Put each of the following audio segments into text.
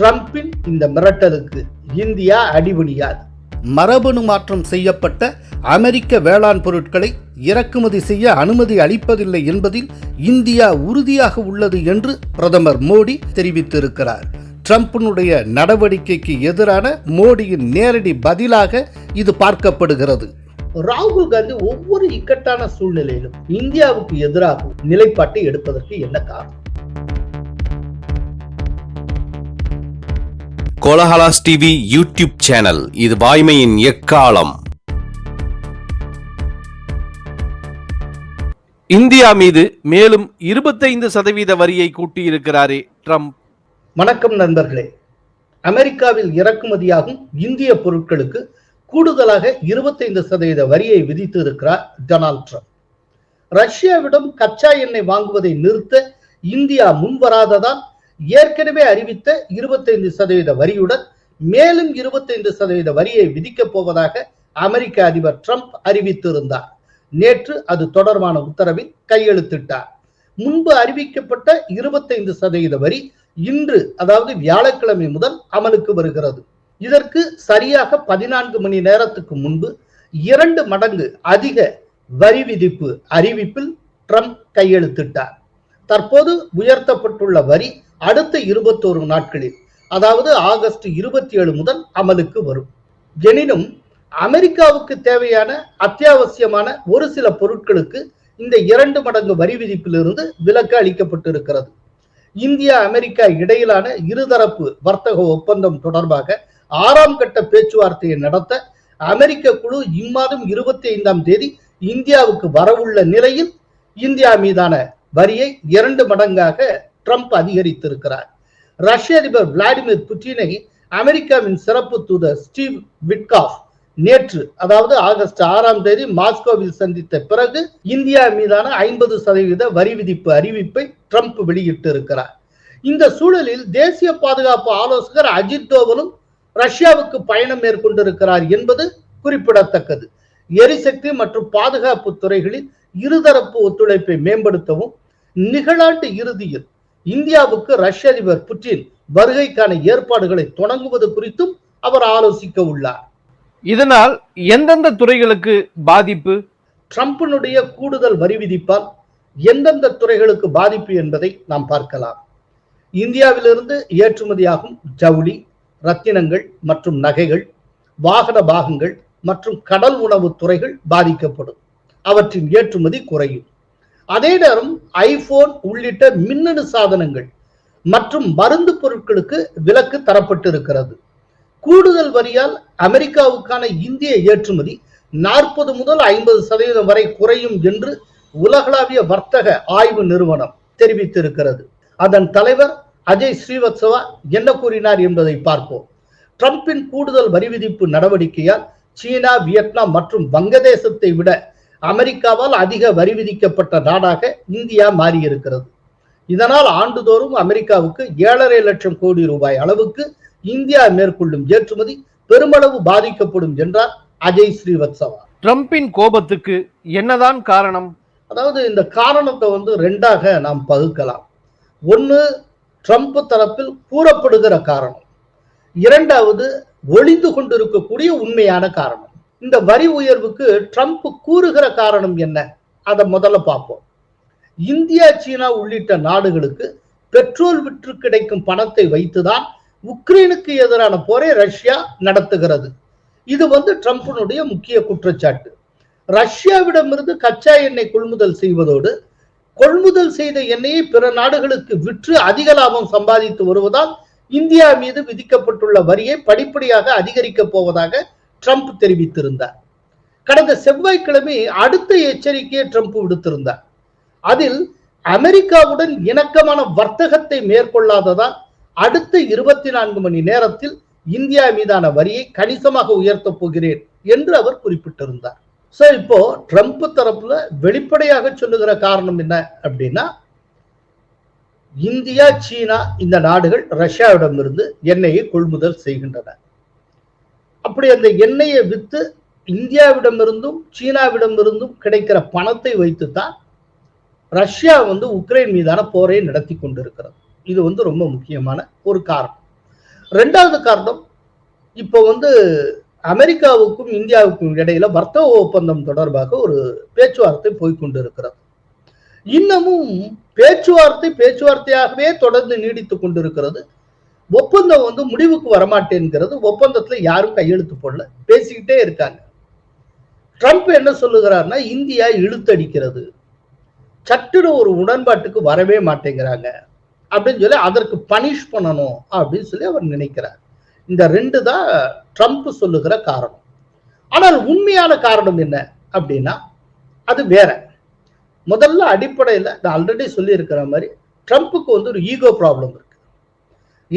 ட்ரம்பின் இந்த மிரட்டலுக்கு இந்தியா அடிபணியாது மரபணு மாற்றம் செய்யப்பட்ட அமெரிக்க வேளாண் பொருட்களை இறக்குமதி செய்ய அனுமதி அளிப்பதில்லை என்பதில் இந்தியா உறுதியாக உள்ளது என்று பிரதமர் மோடி தெரிவித்திருக்கிறார். ட்ரம்பினுடைய நடவடிக்கைக்கு எதிரான மோடியின் நேரடி பதிலாக இது பார்க்கப்படுகிறது. ராகுல் காந்தி ஒவ்வொரு இக்கட்டான சூழ்நிலையிலும் இந்தியாவுக்கு எதிராக நிலைப்பாட்டை எடுப்பதற்கு என்ன காரணம்? Kolahalas TV YouTube channel. இது வாய்மையின் எக்காலம். இந்தியா மீது மேலும் இருபத்தைந்து சதவீத வரியை கூட்டியிருக்கிறாரே ட்ரம்ப். வணக்கம் நண்பர்களே. அமெரிக்காவில் இறக்குமதியாகும் இந்திய பொருட்களுக்கு கூடுதலாக இருபத்தைந்து சதவீத வரியை விதித்து இருக்கிறார் டொனால்ட் ட்ரம்ப். ரஷ்யாவிடம் கச்சா எண்ணெய் வாங்குவதை நிறுத்த இந்தியா முன்வராததால் ஏற்கனவே அறிவித்த இருபத்தைந்து சதவீத வரியுடன் மேலும் இருபத்தைந்து சதவீத வரியை விதிக்கப் போவதாக அமெரிக்க அதிபர் ட்ரம்ப் அறிவித்திருந்தார். நேற்று அது தொடர்பான உத்தரவில் கையெழுத்திட்டார். முன்பு அறிவிக்கப்பட்ட இருபத்தைந்து சதவீத வரி இன்று அதாவது வியாழக்கிழமை முதல் அமலுக்கு வருகிறது. இதற்கு சரியாக பதினான்கு மணி நேரத்துக்கு முன்பு இரண்டு மடங்கு அதிக வரி விதிப்பு அறிவிப்பில் ட்ரம்ப் கையெழுத்திட்டார். தற்போது உயர்த்தப்பட்டுள்ள வரி அடுத்த இருபத்தோரு நாட்களில் அதாவது ஆகஸ்ட் இருபத்தி ஏழு முதல் அமலுக்கு வரும். எனினும் அமெரிக்காவுக்கு தேவையான அத்தியாவசியமான ஒரு சில பொருட்களுக்கு இந்த இரண்டு மடங்கு வரி விதிப்பிலிருந்து விலக்கு அளிக்கப்பட்டிருக்கிறது. இந்தியா அமெரிக்கா இடையிலான இருதரப்பு வர்த்தக ஒப்பந்தம் தொடர்பாக ஆறாம் கட்ட பேச்சுவார்த்தையை நடத்த அமெரிக்க குழு இம்மாதம் இருபத்தி ஐந்தாம் தேதி இந்தியாவுக்கு வரவுள்ள நிலையில் இந்தியா மீதான வரியை இரண்டு மடங்காக ட்ரம்ப் அதிகரித்திருக்கிறார். ரஷ்ய அதிபர் விளாடிமிர் புட்டினை அமெரிக்காவின் சிறப்பு தூதர் ஸ்டீவ் விட்காஃப் நேற்று அதாவது ஆகஸ்ட் ஆறாம் தேதி மாஸ்கோவில் சந்தித்த பிறகு இந்தியா மீதான ஐம்பது சதவீத வரி விதிப்பு அறிவிப்பை ட்ரம்ப் வெளியிட்டு இருக்கிறார் இந்த சூழலில் தேசிய பாதுகாப்பு ஆலோசகர் அஜித் தோவலும் ரஷ்யாவுக்கு பயணம் மேற்கொண்டிருக்கிறார் என்பது குறிப்பிடத்தக்கது. எரிசக்தி மற்றும் பாதுகாப்பு துறைகளில் இருதரப்பு ஒத்துழைப்பை மேம்படுத்தவும் நிகழாண்டு இறுதியில் இந்தியாவுக்கு ரஷ்ய அதிபர் புட்டின் வருகைக்கான ஏற்பாடுகளை தொடங்குவது குறித்தும் அவர் ஆலோசிக்க உள்ளார். இதனால் எந்தெந்த துறைகளுக்கு பாதிப்பு? ட்ரம்பினுடைய கூடுதல் வரி விதிப்பால் எந்தெந்த துறைகளுக்கு பாதிப்பு என்பதை நாம் பார்க்கலாம். இந்தியாவிலிருந்து ஏற்றுமதியாகும் ஜவுளி ரத்தினங்கள் மற்றும் நகைகள் வாகன பாகங்கள் மற்றும் கடல் உணவு துறைகள் பாதிக்கப்படும். அவற்றின் ஏற்றுமதி குறையும். அதே நேரம் ஐபோன் உள்ளிட்ட மின்னணு சாதனங்கள் மற்றும் மருந்து பொருட்களுக்கு விலக்கு தரப்பட்டிருக்கிறது. கூடுதல் வரியால் அமெரிக்காவுக்கான இந்திய ஏற்றுமதி நாற்பது முதல் ஐம்பது சதவீதம் வரை குறையும் என்று உலகளாவிய வர்த்தக ஆய்வு நிறுவனம் தெரிவித்திருக்கிறது. அதன் தலைவர் அஜய் ஸ்ரீவத்சவா என்ன கூறினார் என்பதை பார்ப்போம். ட்ரம்பின் கூடுதல் வரி விதிப்பு நடவடிக்கையால் சீனா வியட்நாம் மற்றும் வங்கதேசத்தை விட அமெரிக்காவால் அதிக வரி விதிக்கப்பட்ட நாடாக இந்தியா மாறியிருக்கிறது. இதனால் ஆண்டுதோறும் அமெரிக்காவுக்கு ஏழரை லட்சம் கோடி ரூபாய் அளவுக்கு இந்தியா மேற்கொள்ளும் ஏற்றுமதி பெருமளவு பாதிக்கப்படும் என்றார் அஜய் ஸ்ரீவத்சவா. ட்ரம்பின் கோபத்துக்கு என்னதான் காரணம்? அதாவது இந்த காரணத்தை வந்து ரெண்டாக நாம் பகுக்கலாம். ஒன்று ட்ரம்ப் தரப்பில் கூறப்படுகிற காரணம். இரண்டாவது ஒளிந்து கொண்டிருக்கக்கூடிய உண்மையான காரணம். இந்த வரி உயர்வுக்கு ட்ரம்ப் கூறுகிற காரணம் என்ன? அதை முதல்ல பார்ப்போம். இந்தியா சீனா உள்ளிட்ட நாடுகளுக்கு பெட்ரோல் விற்று கிடைக்கும் பணத்தை வைத்துதான் உக்ரைனுக்கு எதிரான போரை ரஷ்யா நடத்துகிறது. இது வந்து ட்ரம்ப்பினுடைய முக்கிய குற்றச்சாட்டு. ரஷ்யாவிடமிருந்து கச்சா எண்ணெய் கொள்முதல் செய்வதோடு கொள்முதல் செய்த எண்ணெயை பிற நாடுகளுக்கு விற்று அதிக லாபம் சம்பாதித்து வருவதால் இந்தியா மீது விதிக்கப்பட்டுள்ள வரியை படிப்படியாக அதிகரிக்கப் போவதாக ட்ரம்ப் தெரிவித்திருந்தார். கடந்த செவ்வாய்க்கிழமை அடுத்த எச்சரிக்கையை ட்ரம்ப் விடுத்திருந்தார். அதில் அமெரிக்காவுடன் இணக்கமான வர்த்தகத்தை மேற்கொள்ளாததால் அடுத்த இருபத்தி நான்கு மணி நேரத்தில் இந்தியா மீதான வரியை கணிசமாக உயர்த்தப் போகிறேன் என்று அவர் குறிப்பிட்டிருந்தார். சோ இப்போ ட்ரம்ப் தரப்புல வெளிப்படையாக சொல்லுகிற காரணம் என்ன அப்படின்னா இந்தியா சீனா இந்த நாடுகள் ரஷ்யாவிடமிருந்து எண்ணெயை கொள்முதல் செய்கின்றன. அப்படி அந்த எண்ணெயை விற்று இந்தியாவிடமிருந்தும் சீனாவிடமிருந்தும் கிடைக்கிற பணத்தை வைத்துத்தான் ரஷ்யா வந்து உக்ரைன் மீதான போரை நடத்தி கொண்டிருக்கிறது. இது வந்து ரொம்ப முக்கியமான ஒரு காரணம். ரெண்டாவது காரணம் இப்போ வந்து அமெரிக்காவுக்கும் இந்தியாவுக்கும் இடையில வர்த்தக ஒப்பந்தம் தொடர்பாக ஒரு பேச்சுவார்த்தை போய்கொண்டிருக்கிறது இன்னமும் பேச்சுவார்த்தை பேச்சுவார்த்தையாகவே தொடர்ந்து நீடித்துக் கொண்டிருக்கிறது. ஒப்பந்தம் வந்து முடிவுக்கு வரமாட்டேங்கிறது ஒப்பந்தத்துல யாரும் கையெழுத்து போடல. பேசிக்கிட்டே இருக்காங்க. ட்ரம்ப் என்ன சொல்லுகிறாருன்னா இந்தியா இழுத்தடிக்கிறது. சட்டுன்னு ஒரு உடன்பாட்டுக்கு வரவே மாட்டேங்கிறாங்க. அப்படின்னு சொல்லி அதற்கு பனிஷ் பண்ணணும் அப்படின்னு சொல்லி அவர் நினைக்கிறார். இந்த ரெண்டு தான் ட்ரம்ப் சொல்லுகிற காரணம். ஆனால் உண்மையான காரணம் என்ன அப்படின்னா அது வேற. முதல்ல அடிப்படையில் நான் ஆல்ரெடி சொல்லியிருக்கிற மாதிரி ட்ரம்ப்புக்கு வந்து ஒரு ஈகோ ப்ராப்ளம் இருக்கு.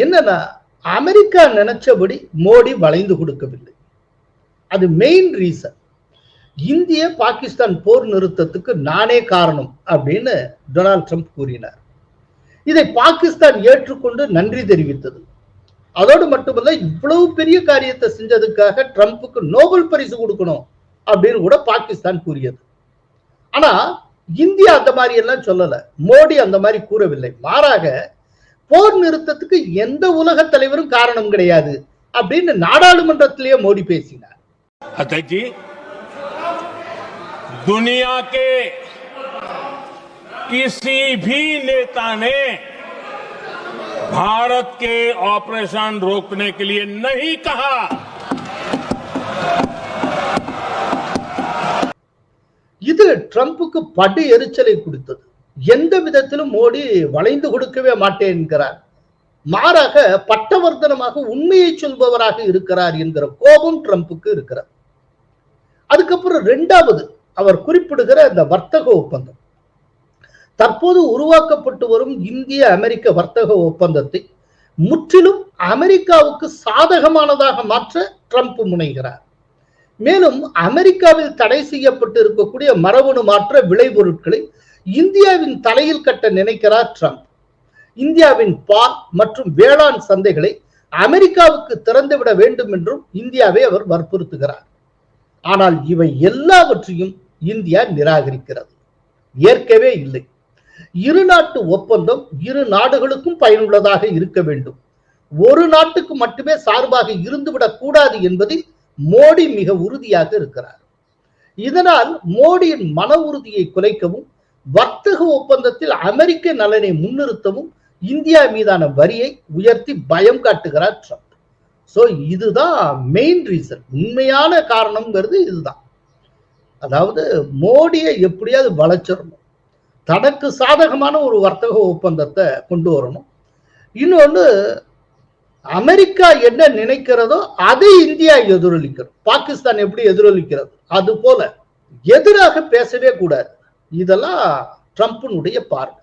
என்னன்னா அமெரிக்கா நினைச்சபடி மோடி வளைந்து கொடுக்கவில்லை. அது மெயின் ரீசன் இந்திய பாகிஸ்தான் போர் நிறுத்தத்துக்கு நானே காரணம் அப்படின்னு டொனால்ட் ட்ரம்ப் கூறினார். இதை பாகிஸ்தான் ஏற்றுக்கொண்டு நன்றி தெரிவித்தது. அதோடு மட்டுமல்ல இவ்வளவு பெரிய காரியத்தை செஞ்சதுக்காக ட்ரம்ப்புக்கு நோபல் பரிசு கொடுக்கணும் அப்படின்னு கூட பாகிஸ்தான் கூறியது. ஆனா இந்தியா அந்த மாதிரி எல்லாம் சொல்லல. மோடி அந்த மாதிரி கூறவில்லை. மாறாக போர் நிறுத்தத்துக்கு எந்த உலக தலைவரும் காரணம் கிடையாது அப்படின்னு நாடாளுமன்றத்திலேயே மோடி பேசினார் अध्यक्ष जी दुनिया के किसी भी नेता ने भारत के ऑपरेशन रोकने के लिए नहीं कहा இது ட்ரம்ப்புக்கு படு எரிச்சலை கொடுத்தது எந்த விதத்திலும் மோடி வளைந்து கொடுக்கவே மாட்டேன் என்கிறார் மாறாக பட்டவர்த்தனமாக உண்மையை சொல்பவராக இருக்கிறார் என்கிற கோபம் ட்ரம்ப்புக்கு இருக்கிறார் அதுக்கப்புறம் ரெண்டாவது அவர் குறிப்பிடுகிற இந்த வர்த்தக ஒப்பந்தம். தற்போது உருவாக்கப்பட்டு வரும் இந்திய அமெரிக்க வர்த்தக ஒப்பந்தத்தை முற்றிலும் அமெரிக்காவுக்கு சாதகமானதாக மாற்ற ட்ரம்ப் முனைகிறார். மேலும் அமெரிக்காவில் தடை செய்யப்பட்டு இருக்கக்கூடிய மரபணு மாற்ற விளைபொருட்களை இந்தியாவின் தலையில் கட்ட நினைக்கிறார் ட்ரம்ப். இந்தியாவின் பால் மற்றும் வேளாண் சந்தைகளை அமெரிக்காவுக்கு திறந்துவிட வேண்டும் என்றும் இந்தியாவை அவர் வற்புறுத்துகிறார். ஆனால் இவை எல்லாவற்றையும் இந்தியா நிராகரிக்கிறது. ஏற்கவே இல்லை. இரு நாட்டு ஒப்பந்தம் இரு நாடுகளுக்கும் பயனுள்ளதாக இருக்க வேண்டும். ஒரு நாட்டுக்கு மட்டுமே சார்பாக இருந்துவிடக் கூடாது என்பதில் மோடி மிக உறுதியாக இருக்கிறார். இதனால் மோடியின் மன உறுதியை குலைக்கவும் வர்த்தக ஒப்பந்தத்தில் அமெரிக்க நலனை முன்னிறுத்தவும் இந்தியா மீதான வரியை உயர்த்தி பயம் காட்டுகிறார் ட்ரம்ப். சோ இதுதான் மெயின் ரீசன் உண்மையான காரணம்ங்கிறது இதுதான். அதாவது மோடியை எப்படியாவது வளைச்சிடணும் தனக்கு சாதகமான ஒரு வர்த்தக ஒப்பந்தத்தை கொண்டு வரணும். இன்னொன்று அமெரிக்கா என்ன நினைக்கிறதோ அதை இந்தியா எதிரொலிக்கணும். பாகிஸ்தான் எப்படி எதிரொலிக்கிறது? அது போல எதிராக பேசவே கூடாது. இதெல்லாம் ட்ரம்ப்பினுடைய பார்வை.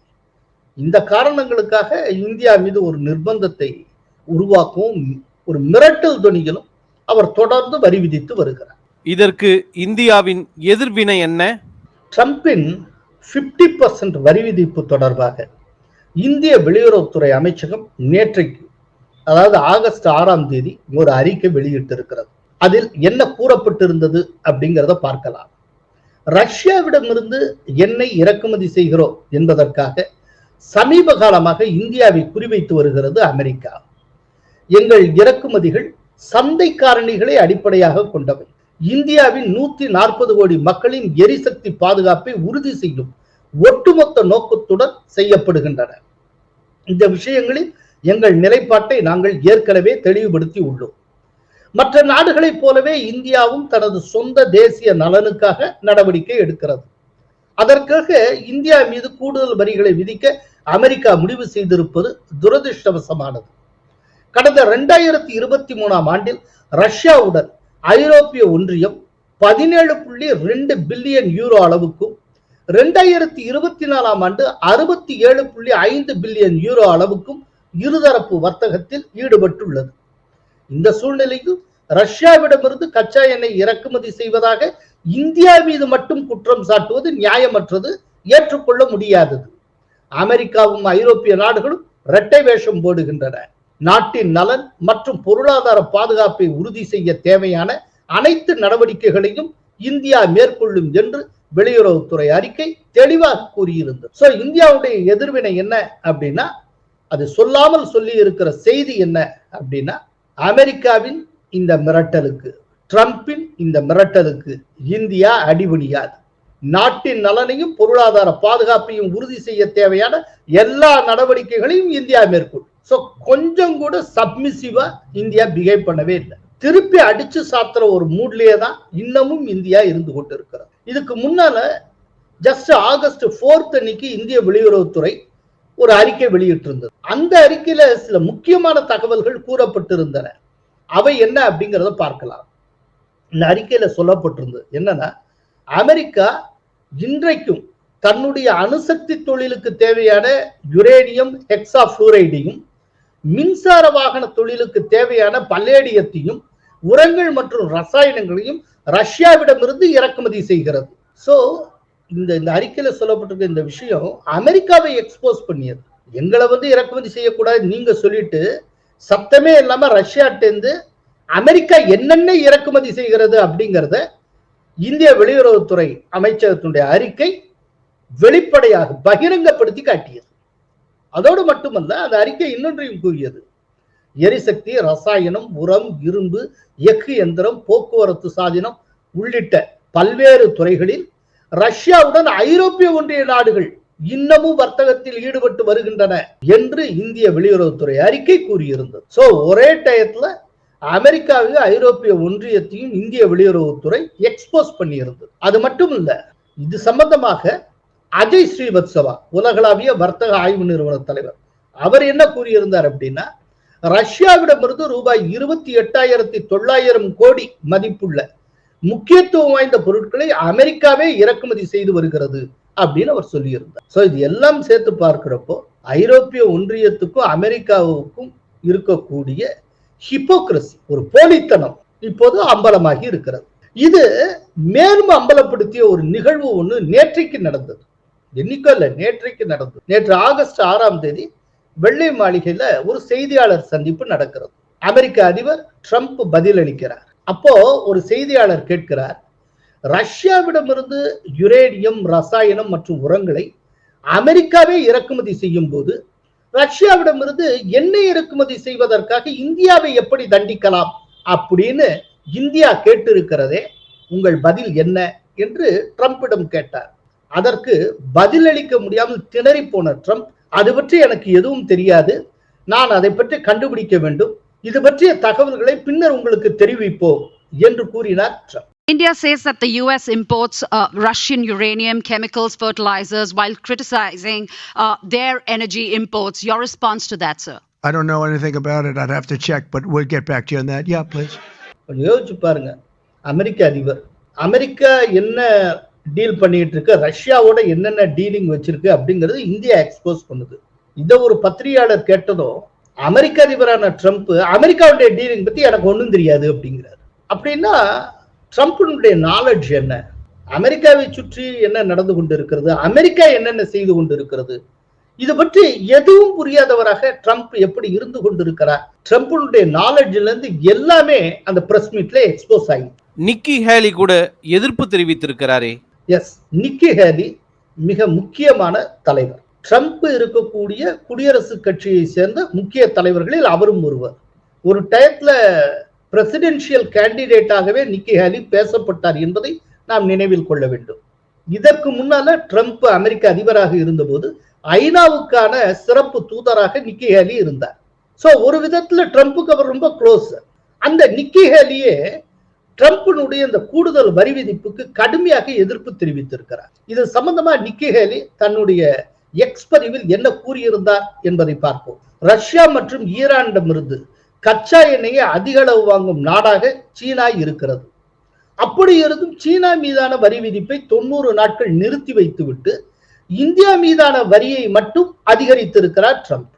இந்த காரணங்களுக்காக இந்தியா மீது ஒரு நிர்பந்தத்தை உருவாக்கவும் ஒரு மிரட்டல் துணியிலும் அவர் தொடர்ந்து வரி விதித்து வருகிறார். இதற்கு இந்தியாவின் எதிர்வினை என்ன? ட்ரம்பின் 50% பர்சன்ட் வரி விதிப்பு தொடர்பாக இந்திய வெளியுறவுத்துறை அமைச்சகம் நேற்றைக்கு அதாவது ஆகஸ்ட் ஆறாம் தேதி ஒரு அறிக்கை வெளியிட்டிருக்கிறது. அதில் என்ன கூறப்பட்டிருந்தது அப்படிங்கிறத பார்க்கலாம். ரஷ்யாவிடமிருந்து எண்ணெய் இறக்குமதி செய்கிறோம் என்பதற்காக சமீப காலமாக இந்தியாவை குறிவைத்து வருகிறது அமெரிக்கா. எங்கள் இறக்குமதிகள் சந்தை காரணிகளை அடிப்படையாக கொண்டவை. இந்தியாவின் நூத்தி நாற்பது கோடி மக்களின் எரிசக்தி பாதுகாப்பை உறுதி செய்யும் ஒட்டுமொத்த நோக்கத்துடன் செய்யப்படுகின்றன. இந்த விஷயங்களில் எங்கள் நிலைப்பாட்டை நாங்கள் ஏற்கனவே தெளிவுபடுத்தி உள்ளோம். மற்ற நாடுகளைப் போலவே இந்தியாவும் தனது சொந்த தேசிய நலனுக்காக நடவடிக்கை எடுக்கிறது. அதற்காக இந்தியா மீது கூடுதல் வரிகளை விதிக்க அமெரிக்கா முடிவு செய்திருப்பது துரதிருஷ்டவசமானது. கடந்த இரண்டாயிரத்தி இருபத்தி மூணாம் ஆண்டில் ரஷ்யாவுடன் ஐரோப்பிய ஒன்றியம் பதினேழு புள்ளி ரெண்டு பில்லியன் யூரோ அளவுக்கும் ரெண்டாயிரத்தி இருபத்தி நாலாம் ஆண்டு அறுபத்தி ஏழு புள்ளி ஐந்து பில்லியன் யூரோ அளவுக்கும் இருதரப்பு வர்த்தகத்தில் ஈடுபட்டுள்ளது. இந்த சூழ்நிலையில் ரஷ்யாவிடமிருந்து கச்சா எண்ணெய் இறக்குமதி செய்வதாக இந்தியா மீது மட்டும் குற்றம் சாட்டுவது நியாயமற்றது ஏற்றுக்கொள்ள முடியாதது. அமெரிக்காவும் ஐரோப்பிய நாடுகளும் இரட்டை வேஷம் போடுகின்றன. நாட்டின் நலன் மற்றும் பொருளாதார பாதுகாப்பை உறுதி செய்ய தேவையான அனைத்து நடவடிக்கைகளையும் இந்தியா மேற்கொள்ளும் என்று வெளியுறவுத்துறை அறிக்கை தெளிவாக கூறியிருந்தது. சோ இந்தியாவுடைய எதிர்வினை என்ன அப்படின்னா அது சொல்லாமல் சொல்லி இருக்கிற செய்தி என்ன அப்படின்னா அமெரிக்காவின் இந்த மிரட்டலுக்கு ட்ரம்பின் இந்த மிரட்டலுக்கு இந்தியா அடிபணியாது. நாட்டின் நலனையும் பொருளாதார பாதுகாப்பையும் உறுதி செய்ய தேவையான எல்லா நடவடிக்கைகளையும் இந்தியா மேற்கொள்ளும் ஸோ கொஞ்சம் கூட சப்மிசிவா இந்தியா பிஹேவ் பண்ணவே இல்லை. திருப்பி அடிச்சு சாத்துற ஒரு மூட்லயே தான் இன்னமும் இந்தியா இருந்து கொண்டு இருக்கிறது இதுக்கு முன்னால ஜஸ்ட் ஆகஸ்ட் ஃபோர்த் அன்னைக்கு இந்திய வெளியுறவுத்துறை ஒரு அறிக்கை வெளியிட்டிருந்தது. அந்த அறிக்கையில சில முக்கியமான தகவல்கள் கூறப்பட்டிருந்தன. அவை என்ன அப்படிங்கிறத பார்க்கலாம். இந்த அறிக்கையில சொல்லப்பட்டிருந்தது என்னன்னா அமெரிக்கா இன்றைக்கும் தன்னுடைய அணுசக்தி தொழிலுக்கு தேவையான யுரேனியம் ஹெக்ஸா புளூரைடையும் மின்சார வாகன தொழிலுக்கு தேவையான பல்லேடியத்தையும் உரங்கள் மற்றும் ரசாயனங்களையும் ரஷ்யாவிடமிருந்து இறக்குமதி செய்கிறது. சோ இந்த இந்த அறிக்கையில சொல்லப்பட்டிருக்க இந்த விஷயம் அமெரிக்காவை எக்ஸ்போஸ் பண்ணியது. எங்களை வந்து இறக்குமதி செய்யக்கூடாது நீங்க சொல்லிட்டு சத்தமே இல்லாம ரஷ்யாட்டேந்து அமெரிக்கா என்னென்ன இறக்குமதி செய்கிறது அப்படிங்கிறத இந்திய வெளியுறவுத்துறை அமைச்சகத்தினுடைய அறிக்கை வெளிப்படையாக பகிரங்கப்படுத்தி காட்டியது. அதோடு மட்டுமல்ல அந்த அறிக்கை இன்னொன்றையும் கூறியது. எரிசக்தி ரசாயனம் உரம் இரும்பு எஃகு எந்திரம் போக்குவரத்து சாதனம் உள்ளிட்ட பல்வேறு துறைகளில் ரஷ்யாவுடன் ஐரோப்பிய ஒன்றிய நாடுகள் இன்னமும் வர்த்தகத்தில் ஈடுபட்டு வருகின்றன என்று இந்திய வெளியுறவுத்துறை அறிக்கை கூறியிருந்தது. சோ ஒரே டயத்துல அமெரிக்காவையும் ஐரோப்பிய ஒன்றியத்தையும் இந்திய வெளியுறவுத்துறை எக்ஸ்போஸ் பண்ணியிருந்தது. அது மட்டும் இல்ல இது சம்பந்தமாக அஜய் ஸ்ரீவத்சவா உலகளாவிய வர்த்தக ஆய்வு நிறுவன தலைவர் அவர் என்ன கூறியிருந்தார் அப்படின்னா ரஷ்யாவிடமிருந்து ரூபாய் இருபத்தி எட்டாயிரத்தி தொள்ளாயிரம் கோடி மதிப்புள்ள முக்கியத்துவம் வாய்ந்த பொருட்களை அமெரிக்காவே இறக்குமதி செய்து வருகிறது அப்படின்னு அவர் சொல்லியிருந்தார். சோ இது எல்லாம் சேர்த்து பார்க்கிறப்போ ஐரோப்பிய ஒன்றியத்துக்கும் அமெரிக்காவுக்கும் இருக்கக்கூடிய ஹிப்போக்ரசி ஒரு போலித்தனம் இப்போது அம்பலமாகி இருக்கிறது. இது மேலும் அம்பலப்படுத்திய ஒரு நிகழ்வு ஒண்ணு நேற்றைக்கு நடந்தது. என்னைக்கோ இல்ல நேற்றைக்கு நடந்தது. நேற்று ஆகஸ்ட் ஆறாம் தேதி வெள்ளை மாளிகையில ஒரு செய்தியாளர் சந்திப்பு நடக்கிறது. அமெரிக்க அதிபர் ட்ரம்ப் பதிலளிக்கிறார். அப்போ ஒரு செய்தியாளர் கேட்கிறார் ரஷ்யாவிடமிருந்து யுரேனியம் ரசாயனம் மற்றும் உரங்களை அமெரிக்காவே இறக்குமதி செய்யும் போது ரஷ்யாவிடமிருந்து எண்ணெய் இறக்குமதி செய்வதற்காக இந்தியாவை எப்படி தண்டிக்கலாம்? அப்படின்னு இந்தியா கேட்டிருக்கிறதே உங்கள் பதில் என்ன? என்று ட்ரம்பிடம் கேட்டார். அதற்கு பதிலளிக்க முடியாமல் திணறி போன ட்ரம்ப் அது பற்றி எனக்கு எதுவும் தெரியாது. நான் அதை பற்றி கண்டுபிடிக்க வேண்டும். இது பற்றிய தகவல்களை பின்னர் உங்களுக்கு தெரிவிப்போம் என்று கூறினார் Trump India says that the US imports uh, Russian uranium, chemicals, fertilizers, while criticizing uh, their energy imports. Your response to that, sir? I don't know anything about it. I'd have to check, but we'll get back to you on that. Yeah, please. யோசிச்சு பாருங்க அமெரிக்க அதிபர் America என்ன deal பண்ணிட்டு இருக்கு ரஷ்யாவோட என்னென்ன dealing வச்சிருக்கு அப்படிங்கிறது இந்தியா எக்ஸ்போஸ் பண்ணுது இதை ஒரு பத்திரிகையாளர் கேட்டதும் அமெரிக்க அதிபரான ட்ரம்ப் அமெரிக்காவுடைய டீலிங் பத்தி எனக்கு ஒன்றும் தெரியாது அப்படிங்கிறார். அப்படின்னா ட்ரம்பினுடைய நாலேஜ் என்ன? அமெரிக்காவை சுற்றி என்ன நடந்து கொண்டு இருக்கிறது அமெரிக்கா என்னென்ன செய்து கொண்டு இருக்கிறது இது பற்றி எதுவும் புரியாதவராக ட்ரம்ப் எப்படி இருந்து கொண்டிருக்கிறார்? ட்ரம்பினுடைய நாலேஜ்ல இருந்து எல்லாமே அந்த பிரஸ் மீட்ல எக்ஸ்போஸ் ஆகி. நிக்கி ஹேலி கூட எதிர்ப்பு தெரிவித்திருக்கிறாரே. எஸ் நிக்கி ஹேலி மிக முக்கியமான தலைவர். ட்ரம்ப் இருக்கக்கூடிய குடியரசுக் கட்சியை சேர்ந்த முக்கிய தலைவர்களில் அவரும் ஒருவர். ஒரு டயத்தில் பிரசிடென்ஷியல் கேண்டிடேட்டாகவே நிக்கி ஹேலி பேசப்பட்டார் என்பதை நாம் நினைவில் கொள்ள வேண்டும். இதற்கு முன்னால ட்ரம்ப் அமெரிக்க அதிபராக இருந்தபோது ஐநாவுக்கான சிறப்பு தூதராக நிக்கி ஹேலி இருந்தார். ஸோ ஒரு விதத்துல ட்ரம்ப்புக்கு அவர் ரொம்ப க்ளோஸ் அந்த நிக்கி ஹேலியே ட்ரம்ப்பினுடைய இந்த கூடுதல் வரி விதிப்புக்கு கடுமையாக எதிர்ப்பு தெரிவித்திருக்கிறார். இது சம்பந்தமா நிக்கி ஹேலி தன்னுடைய எக்ஸ்பதிவில் என்ன கூறியிருந்தார் என்பதை பார்ப்போம். ரஷ்யா மற்றும் ஈரானிடமிருந்து கச்சா எண்ணெயை அதிக அளவு வாங்கும் நாடாக சீனா இருக்கிறது. அப்படி இருந்தும் சீனா மீதான வரி விதிப்பை தொண்ணூறு நாட்கள் நிறுத்தி வைத்துவிட்டு இந்தியா மீதான வரியை மட்டும் அதிகரித்திருக்கிறார் ட்ரம்ப்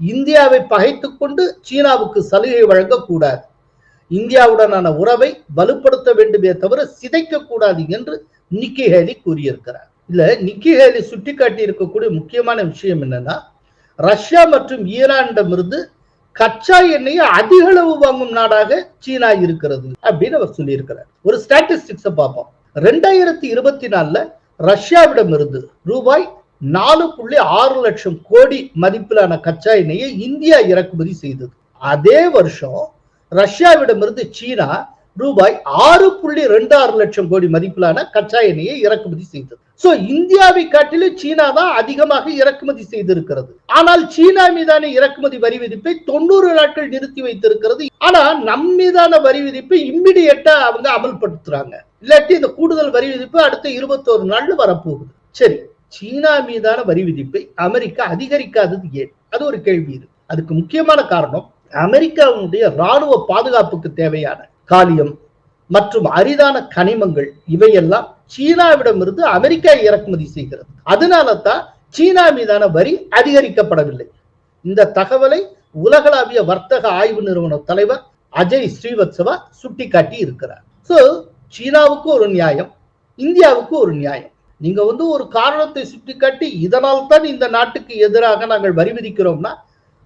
இந்தியாவை பகைத்து கொண்டு சீனாவுக்கு சலுகை வழங்கக்கூடாது. இந்தியாவுடனான உறவை வலுப்படுத்த வேண்டுமே தவிர சிதைக்க கூடாது என்று நிக்கி ஹேலி கூறியிருக்கிறார். இல்ல நிக்கி ஹேலி சுட்டிக்காட்டி இருக்கக்கூடிய முக்கியமான விஷயம் என்னன்னா ரஷ்யா மற்றும் ஈரானிடமிருந்து கச்சா எண்ணெயை அதிக அளவு வாங்கும் நாடாக சீனா இருக்கிறது அப்படின்னு அவர் சொல்லியிருக்கிறார். ஒரு ஸ்டாட்டிஸ்டிக்ஸை பார்ப்போம். ரெண்டாயிரத்தி இருபத்தி நாலுல ரஷ்யாவிடமிருந்து ரூபாய் நாலு புள்ளி ஆறு லட்சம் கோடி மதிப்பிலான கச்சா எண்ணெயை இந்தியா இறக்குமதி செய்தது. அதே வருஷம் ரஷ்யாவிடமிருந்து சீனா ரூபாய் ஆறு புள்ளி ரெண்டு ஆறு லட்சம் கோடி மதிப்பிலான கச்சா எண்ணெயை இறக்குமதி செய்தது. சோ இந்தியாவை காட்டிலும் சீனா தான் அதிகமாக இறக்குமதி செய்திருக்கிறது. ஆனால் சீனா மீதான இறக்குமதி வரி விதிப்பை தொண்ணூறு நாட்கள் நிறுத்தி வைத்திருக்கிறது. ஆனா நம் மீதான வரி விதிப்பை இம்மிடியட்டா அவங்க அமல்படுத்துறாங்க. இல்லாட்டி இந்த கூடுதல் வரி விதிப்பு அடுத்த இருபத்தோரு நாள்ல வரப்போகுது. சரி சீனா மீதான வரி விதிப்பை அமெரிக்கா அதிகரிக்காதது ஏன்? அது ஒரு கேள்வி இருக்கு அதுக்கு முக்கியமான காரணம் அமெரிக்காவுடைய ராணுவ பாதுகாப்புக்கு தேவையான காலியம் மற்றும் அரிதான கனிமங்கள் இவையெல்லாம் சீனாவிடமிருந்து அமெரிக்கா இறக்குமதி செய்கிறது. அதனால தான் சீனா மீதான வரி அதிகரிக்கப்படவில்லை. இந்த தகவலை உலகளாவிய வர்த்தக ஆய்வு நிறுவன தலைவர் அஜய் ஸ்ரீவத்சவா சுட்டிக்காட்டி இருக்கிறார். சோ சீனாவுக்கு ஒரு நியாயம் இந்தியாவுக்கு ஒரு நியாயம். நீங்க வந்து ஒரு காரணத்தை சுட்டிக்காட்டி இதனால் தான் இந்த நாட்டுக்கு எதிராக நாங்கள் வரி விதிக்கிறோம்னா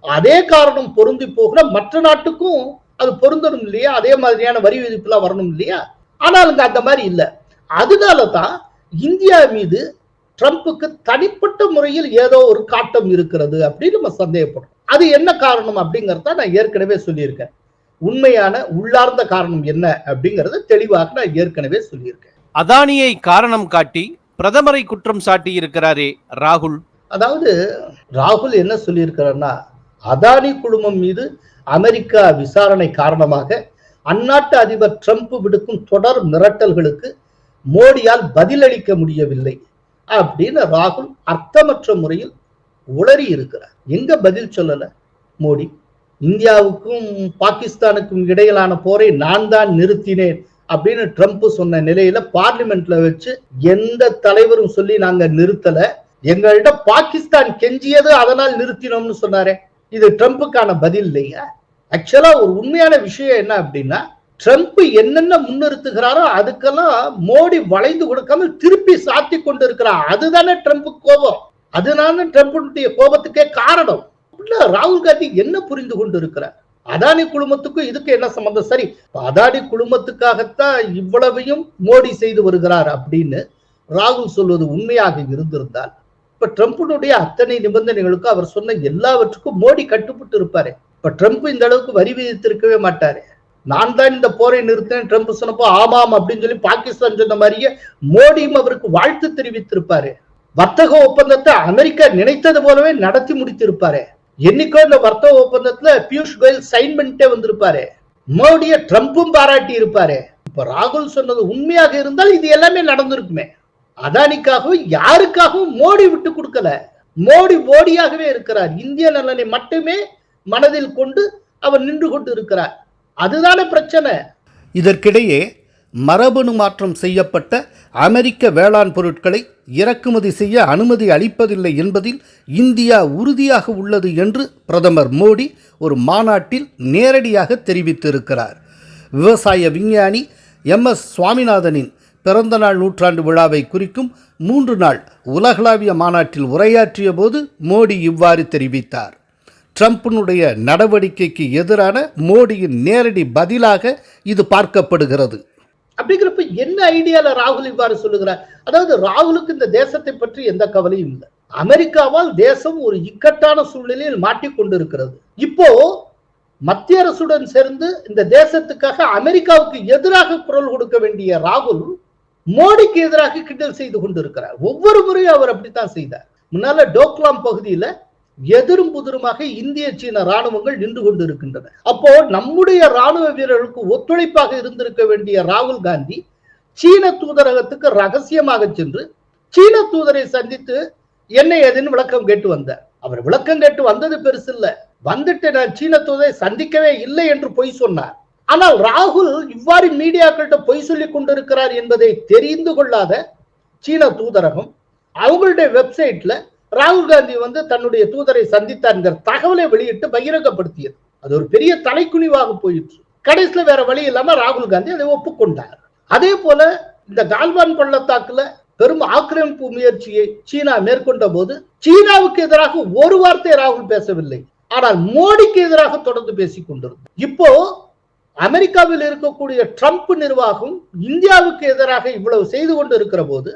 அதே காரணம் பொருந்தி போகிற மற்ற நாட்டுக்கும் அது பொருந்தணும் இல்லையா? அதே மாதிரியான வரி விதிப்புலாம் வரணும் இல்லையா? ஆனால் அந்த மாதிரி இல்லை. அதனால தான் இந்தியா மீது ட்ரம்ப்புக்கு தனிப்பட்ட முறையில் ஏதோ ஒரு காட்டம் இருக்கிறது அப்படின்னு நம்ம சந்தேகப்படுறோம். அது என்ன காரணம் அப்படிங்கறத நான் ஏற்கனவே சொல்லியிருக்கேன். உண்மையான உள்ளார்ந்த காரணம் என்ன அப்படிங்கறத தெளிவாக நான் ஏற்கனவே சொல்லியிருக்கேன். அதானியை காரணம் காட்டி பிரதமரை குற்றம் சாட்டி இருக்கிறாரே ராகுல். அதாவது ராகுல் என்ன சொல்லியிருக்கிறார்னா அதானி குழுமம் மீது அமெரிக்கா விசாரணை காரணமாக அந்நாட்டு அதிபர் ட்ரம்ப் விடுக்கும் தொடர் மிரட்டல்களுக்கு மோடியால் பதிலளிக்க முடியவில்லை அப்படின்னு ராகுல் அர்த்தமற்ற முறையில் உளறி இருக்கிறார். எங்க பதில் சொல்லல? மோடி இந்தியாவுக்கும் பாகிஸ்தானுக்கும் இடையிலான போரை நான் தான் நிறுத்தினேன் அப்படின்னு ட்ரம்ப் சொன்ன நிலையில பார்லிமெண்ட்ல வச்சு எந்த தலைவரும் சொல்லி நாங்க நிறுத்தல. எங்கள்கிட்ட பாகிஸ்தான் கெஞ்சியது அதனால் நிறுத்தினோம்னு சொன்னாரே. இது ட்ரம்ப்புக்கான பதில் இல்லையா ஆக்சுவலா ஒரு உண்மையான விஷயம் என்ன அப்படின்னா ட்ரம்ப் என்னென்ன முன்னிறுத்துகிறாரோ அதுக்கெல்லாம் மோடி வளைந்து கொடுக்காம திருப்பி சாத்தி கொண்டு இருக்கிறார் அதுதானே ட்ரம்ப் கோபம். அதுதானே ட்ரம்ப்புடைய கோபத்துக்கே காரணம். ராகுல் காந்தி என்ன புரிந்து கொண்டு இருக்கிறார் அதானி குழுமத்துக்கும் இதுக்கு என்ன சம்பந்தம்? சரி அதானி குழுமத்துக்காகத்தான் இவ்வளவையும் மோடி செய்து வருகிறார் அப்படின்னு ராகுல் சொல்வது உண்மையாக இருந்திருந்தால் இப்ப ட்ரம்ப்பினுடைய அத்தனை நிபந்தனைகளுக்கும் அவர் சொன்ன எல்லாவற்றுக்கும் மோடி கட்டுப்பட்டு இருப்பாரு. இப்ப ட்ரம்ப் இந்த அளவுக்கு வரி விதித்திருக்கவே மாட்டாரு. நான் தான் இந்த போரை நிறுத்தினேன். ட்ரம்ப் சொன்னப்போ ஆமாம் அப்படின்னு சொல்லி பாகிஸ்தான் சொன்ன மாதிரியே மோடியும் அவருக்கு வாழ்த்து தெரிவித்திருப்பாரு. வர்த்தக ஒப்பந்தத்தை அமெரிக்கா நினைத்தது போலவே நடத்தி முடித்திருப்பாரு. என்னைக்கோ இந்த வர்த்தக ஒப்பந்தத்துல பியூஷ் கோயல் சைன் பண்ணிட்டே வந்திருப்பாரு. மோடிய ட்ரம்ப்பும் பாராட்டி இருப்பாரு. இப்ப ராகுல் சொன்னது உண்மையாக இருந்தால் இது எல்லாமே நடந்திருக்குமே. அதானிக்காகவும் யாருக்காகவும் மோடி விட்டு கொடுக்கல. மோடி மோடியாகவே இருக்கிறார். இந்திய நலனை மட்டுமே மனதில் கொண்டு அவர் நின்று கொண்டு இருக்கிறார் அதுதானே பிரச்சனை. இதற்கிடையே மரபணு மாற்றம் செய்யப்பட்ட அமெரிக்க வேளாண் பொருட்களை இறக்குமதி செய்ய அனுமதி அளிப்பதில்லை என்பதில் இந்தியா உறுதியாக உள்ளது என்று பிரதமர் மோடி ஒரு மாநாட்டில் நேரடியாக தெரிவித்திருக்கிறார். விவசாய விஞ்ஞானி எம். எஸ். சுவாமிநாதனின் பிறந்தநாள் நூற்றாண்டு விழாவை குறிக்கும் மூன்று நாள் உலகளாவிய மாநாட்டில் உரையாற்றிய போது மோடி இவ்வாறு தெரிவித்தார். ட்ரம்ப்பினுடைய நடவடிக்கைக்கு எதிரான மோடியின் நேரடி பதிலாக இது பார்க்கப்படுகிறது. அப்படிங்கிறப்ப என்ன ஐடியால ராகுல் இவ்வாறு சொல்லுகிறார்? அதாவது ராகுலுக்கு இந்த தேசத்தை பற்றி எந்த கவலையும் இல்லை. அமெரிக்காவால் தேசம் ஒரு இக்கட்டான சூழ்நிலையில் மாட்டிக்கொண்டிருக்கிறது இப்போ மத்திய அரசுடன் சேர்ந்து இந்த தேசத்துக்காக அமெரிக்காவுக்கு எதிராக குரல் கொடுக்க வேண்டிய ராகுல் மோடிக்கு எதிராக கிண்டல் செய்து கொண்டிருக்கிறார். ஒவ்வொரு முறையும் அவர் அப்படித்தான் செய்தார். முன்னால டோக்லாம் பகுதியில எதிரும் புதிருமாக இந்திய சீன ராணுவங்கள் நின்று கொண்டிருக்கின்றன. அப்போ நம்முடைய ராணுவ வீரர்களுக்கு ஒத்துழைப்பாக இருந்திருக்க வேண்டிய ராகுல் காந்தி சீன தூதரகத்துக்கு ரகசியமாக சென்று சீன தூதரை சந்தித்து என்ன ஏதுன்னு விளக்கம் கேட்டு வந்தார். அவர் விளக்கம் கேட்டு வந்தது பெருசு இல்ல வந்துட்டு நான் சீன தூதரை சந்திக்கவே இல்லை என்று பொய் சொன்னார். ஆனால் ராகுல் இவ்வாறு மீடியாக்கள்கிட்ட பொய் சொல்லி கொண்டிருக்கிறார் என்பதை தெரிந்து கொள்ளாத சீன தூதரகம் அவங்களுடைய வெப்சைட்ல ராகுல் காந்தி வந்து தன்னுடைய தூதரை சந்தித்தார். இந்த தகவலை வெளியிட்டு பகிரங்கப்படுத்தியது. அது ஒரு பெரிய தலைக்குனிவாக போயிற்று. கடைசியில வேற வழி இல்லாம ராகுல் காந்தி அதை ஒப்புக்கொண்டார். அதே போல இந்த கால்வான் பள்ளத்தாக்குல பெரும் ஆக்கிரமிப்பு முயற்சியை சீனா மேற்கொண்ட போது சீனாவுக்கு எதிராக ஒரு வார்த்தை ராகுல் பேசவில்லை. ஆனால் மோடிக்கு எதிராக தொடர்ந்து பேசிக் கொண்டிருந்தது இப்போ அமெரிக்காவில் இருக்கக்கூடிய ட்ரம்ப் நிர்வாகம் இந்தியாவுக்கு எதிராக இவ்வளவு செய்து கொண்டு இருக்கிற போது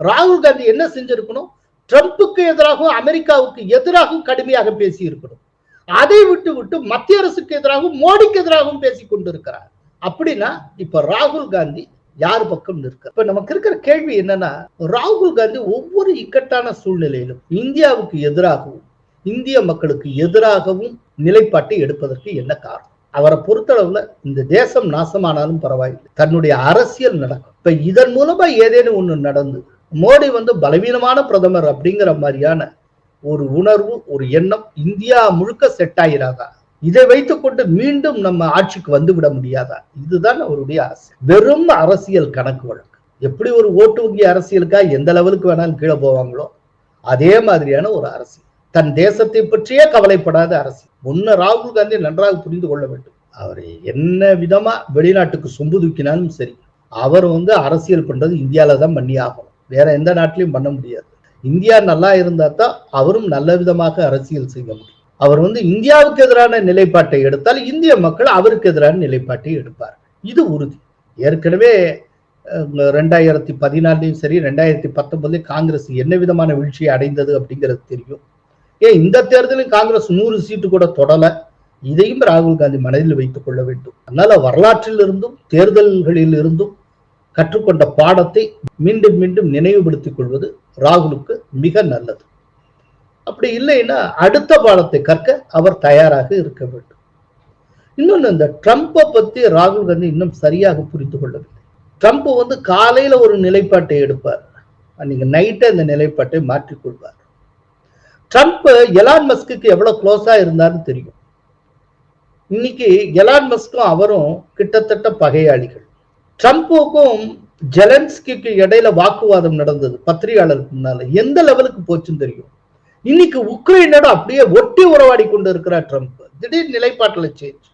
ராகுல் காந்தி என்ன செஞ்சிருக்கணும்? ட்ரம்புக்கு எதிராகவும் அமெரிக்காவுக்கு எதிராகவும் கடுமையாக பேசி இருக்கணும் அதை விட்டு விட்டு மத்திய அரசுக்கு எதிராகவும் மோடிக்கு எதிராகவும் பேசி கொண்டிருக்கிறார். அப்படின்னா இப்ப ராகுல் காந்தி யார் பக்கம் நிற்க இப்ப நமக்கு இருக்கிற கேள்வி என்னன்னா ராகுல் காந்தி ஒவ்வொரு இக்கட்டான சூழ்நிலையிலும் இந்தியாவுக்கு எதிராகவும் இந்திய மக்களுக்கு எதிராகவும் நிலைப்பாட்டை எடுப்பதற்கு என்ன காரணம்? அவரை பொறுத்தளவுல இந்த தேசம் நாசமானாலும் பரவாயில்லை. தன்னுடைய அரசியல் நடக்கும். இப்ப இதன் மூலமா ஏதேனும் ஒண்ணு நடந்து மோடி வந்து பலவீனமான பிரதமர் அப்படிங்கிற மாதிரியான ஒரு உணர்வு ஒரு எண்ணம் இந்தியா முழுக்க செட் ஆகிறாதா இதை வைத்துக்கொண்டு மீண்டும் நம்ம ஆட்சிக்கு வந்து விட முடியாதா? இதுதான் அவருடைய ஆசை. வெறும் அரசியல் கணக்கு வழக்கு. எப்படி ஒரு ஓட்டு வங்கி அரசியலுக்கா எந்த லெவலுக்கு வேணாலும் கீழே போவாங்களோ அதே மாதிரியான ஒரு அரசியல். தன் தேசத்தை பற்றியே கவலைப்படாத அரசியல். முன்ன ராகுல் காந்தி நன்றாக புரிந்து கொள்ள வேண்டும். அவர் என்ன விதமா வெளிநாட்டுக்கு சொம்பு தூக்கினாலும் சரி அவர் வந்து அரசியல் பண்றது இந்தியால தான் பண்ணி ஆகணும். வேற எந்த நாட்டிலையும் பண்ண முடியாது. இந்தியா நல்லா இருந்தா தான் அவரும் நல்ல விதமாக அரசியல் செய்ய முடியும். அவர் வந்து இந்தியாவுக்கு எதிரான நிலைப்பாட்டை எடுத்தால் இந்திய மக்கள் அவருக்கு எதிரான நிலைப்பாட்டை எடுப்பார் இது உறுதி. ஏற்கனவே ரெண்டாயிரத்தி பதினாலையும் சரி ரெண்டாயிரத்தி பத்தொன்பதுலையும் காங்கிரஸ் என்ன விதமான வீழ்ச்சியை அடைந்தது அப்படிங்கிறது தெரியும். ஏன் இந்த தேர்தலில் காங்கிரஸ் நூறு சீட்டு கூட தொடல? இதையும் ராகுல் காந்தி மனதில் வைத்துக் கொள்ள வேண்டும். அதனால வரலாற்றில் இருந்தும் தேர்தல்களில் இருந்தும் கற்றுக்கொண்ட பாடத்தை மீண்டும் மீண்டும் நினைவுபடுத்திக் கொள்வது ராகுலுக்கு மிக நல்லது. அப்படி இல்லைன்னா அடுத்த பாடத்தை கற்க அவர் தயாராக இருக்க வேண்டும். இன்னொன்னு இந்த ட்ரம்ப்பை பத்தி ராகுல் காந்தி இன்னும் சரியாக புரிந்து கொள்ளவில்லை. ட்ரம்ப் வந்து காலையில ஒரு நிலைப்பாட்டை எடுப்பார். அன்னைக்கு நைட்டை அந்த நிலைப்பாட்டை மாற்றிக்கொள்வார் ட்ரம்ப் எலான் மஸ்க்கு எவ்வளவு க்ளோஸா இருந்தார்னு தெரியும். இன்னைக்கு எலான் மஸ்கும் அவரும் கிட்டத்தட்ட பகையாளிகள். ட்ரம்ப்புக்கும் ஜெலன்ஸ்கிக்கு இடையில வாக்குவாதம் நடந்தது பத்திரிகையாளருக்கு முன்னால. எந்த லெவலுக்கு போச்சுன்னு தெரியும். இன்னைக்கு உக்ரைனோட அப்படியே ஒட்டி உறவாடி கொண்டு இருக்கிறார் ட்ரம்ப். திடீர் நிலைப்பாட்டில் சேஞ்ச்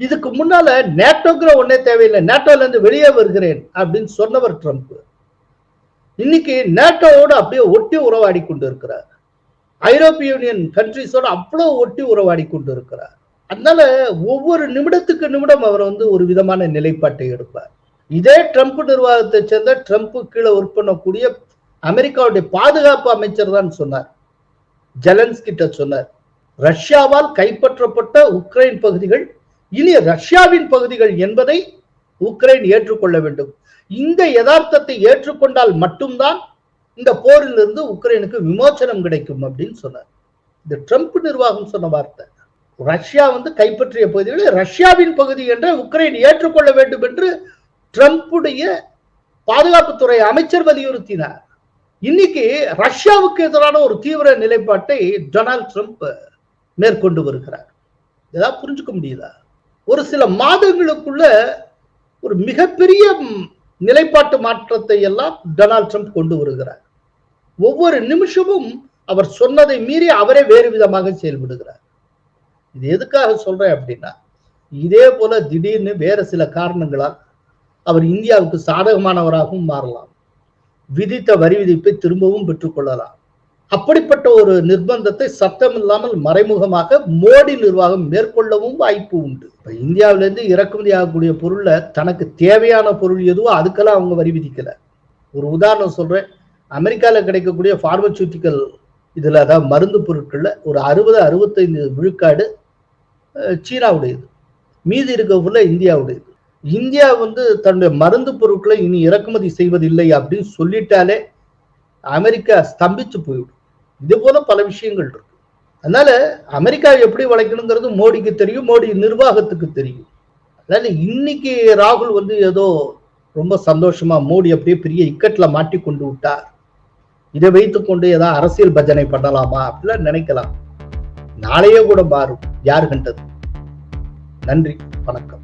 இதுக்கு முன்னால நேட்டோங்கிற ஒன்னே தேவையில்லை. நேட்டோல இருந்து வெளியே வருகிறேன் அப்படின்னு சொன்னவர் ட்ரம்ப். இன்னைக்கு நேட்டோவோட அப்படியே ஒட்டி உறவாடி கொண்டு இருக்கிறார். ஐரோப்பிய யூனியன் கண்ட்ரிஸோட அவ்வளவு ஒட்டி உறவாடி கொண்டு இருக்கிறார். அதனால ஒவ்வொரு நிமிடத்துக்கு நிமிடம் அவர் வந்து ஒரு விதமான நிலைப்பாட்டை எடுப்பார். இதே ட்ரம்ப் நிர்வாகத்தை சேர்ந்த ட்ரம்ப் கீழே ஒர்க் பண்ணக்கூடிய அமெரிக்காவுடைய பாதுகாப்பு அமைச்சர் தான் சொன்னார். ஜெலன்ஸ் கிட்ட சொன்னார். ரஷ்யாவால் கைப்பற்றப்பட்ட உக்ரைன் பகுதிகள் இனி ரஷ்யாவின் பகுதிகள் என்பதை உக்ரைன் ஏற்றுக்கொள்ள வேண்டும். இந்த யதார்த்தத்தை ஏற்றுக்கொண்டால் மட்டும்தான் இந்த போரிலிருந்து உக்ரைனுக்கு விமோச்சனம் கிடைக்கும் அப்படின்னு சொன்னார். இந்த ட்ரம்ப் நிர்வாகம் சொன்ன வார்த்தை ரஷ்யா வந்து கைப்பற்றிய பகுதிகளை ரஷ்யாவின் பகுதி என்ற உக்ரைன் ஏற்றுக்கொள்ள வேண்டும் என்று ட்ரம்ப்புடைய பாதுகாப்புத்துறை அமைச்சர் வலியுறுத்தினார். இன்னைக்கு ரஷ்யாவுக்கு எதிரான ஒரு தீவிர நிலைப்பாட்டை டொனால்ட் ட்ரம்ப் மேற்கொண்டு வருகிறார். ஏதாவது புரிஞ்சுக்க முடியுதா? ஒரு சில மாதங்களுக்குள்ள ஒரு மிகப்பெரிய நிலைப்பாட்டு மாற்றத்தை எல்லாம் டொனால்ட் ட்ரம்ப் கொண்டு வருகிறார். ஒவ்வொரு நிமிஷமும் அவர் சொன்னதை மீறி அவரே வேறு விதமாக செயல்படுகிறார். இது எதுக்காக சொல்றேன் அப்படின்னா இதே போல திடீர்னு வேற சில காரணங்களால் அவர் இந்தியாவுக்கு சாதகமானவராகவும் மாறலாம். விதித்த வரி விதிப்பை திரும்பவும் பெற்றுக்கொள்ளலாம். அப்படிப்பட்ட ஒரு நிர்பந்தத்தை சத்தம் இல்லாமல் மறைமுகமாக மோடி நிர்வாகம் மேற்கொள்ளவும் வாய்ப்பு உண்டு. இப்ப இந்தியாவிலிருந்து இறக்குமதி ஆகக்கூடிய பொருள்ல தனக்கு தேவையான பொருள் எதுவோ அதுக்கெல்லாம் அவங்க வரி விதிக்கல. ஒரு உதாரணம் சொல்றேன். அமெரிக்காவில் கிடைக்கக்கூடிய பார்மசூட்டிக்கல் இதில் அதாவது மருந்து பொருட்களில் ஒரு அறுபது அறுபத்தைந்து விழுக்காடு சீனாவுடையது. மீதி இருக்க ஃபுல்லா இந்தியாவுடையது. இந்தியா வந்து தன்னுடைய மருந்து பொருட்களை இனி இறக்குமதி செய்வதில்லை அப்படின்னு சொல்லிட்டாலே அமெரிக்கா ஸ்தம்பிச்சு போயிடும் இது போல பல விஷயங்கள் இருக்கு. அதனால அமெரிக்கா எப்படி வளைக்கணுங்கிறது மோடிக்கு தெரியும் மோடி நிர்வாகத்துக்கு தெரியும். அதனால இன்னைக்கு ராகுல் வந்து ஏதோ ரொம்ப சந்தோஷமா மோடி அப்படியே பெரிய இக்கட்ல மாட்டி கொண்டு விட்டார். இதை வைத்துக்கொண்டு ஏதாவது அரசியல் பஜனை பண்ணலாமா அப்படிலாம் நினைக்கலாம். நாளையே கூட மாறும் யாரு கண்டது? நன்றி வணக்கம்.